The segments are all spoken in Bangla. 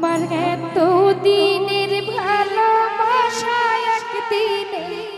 আমার এত দিনের ভালোবাসা একদিনে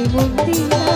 Ibu.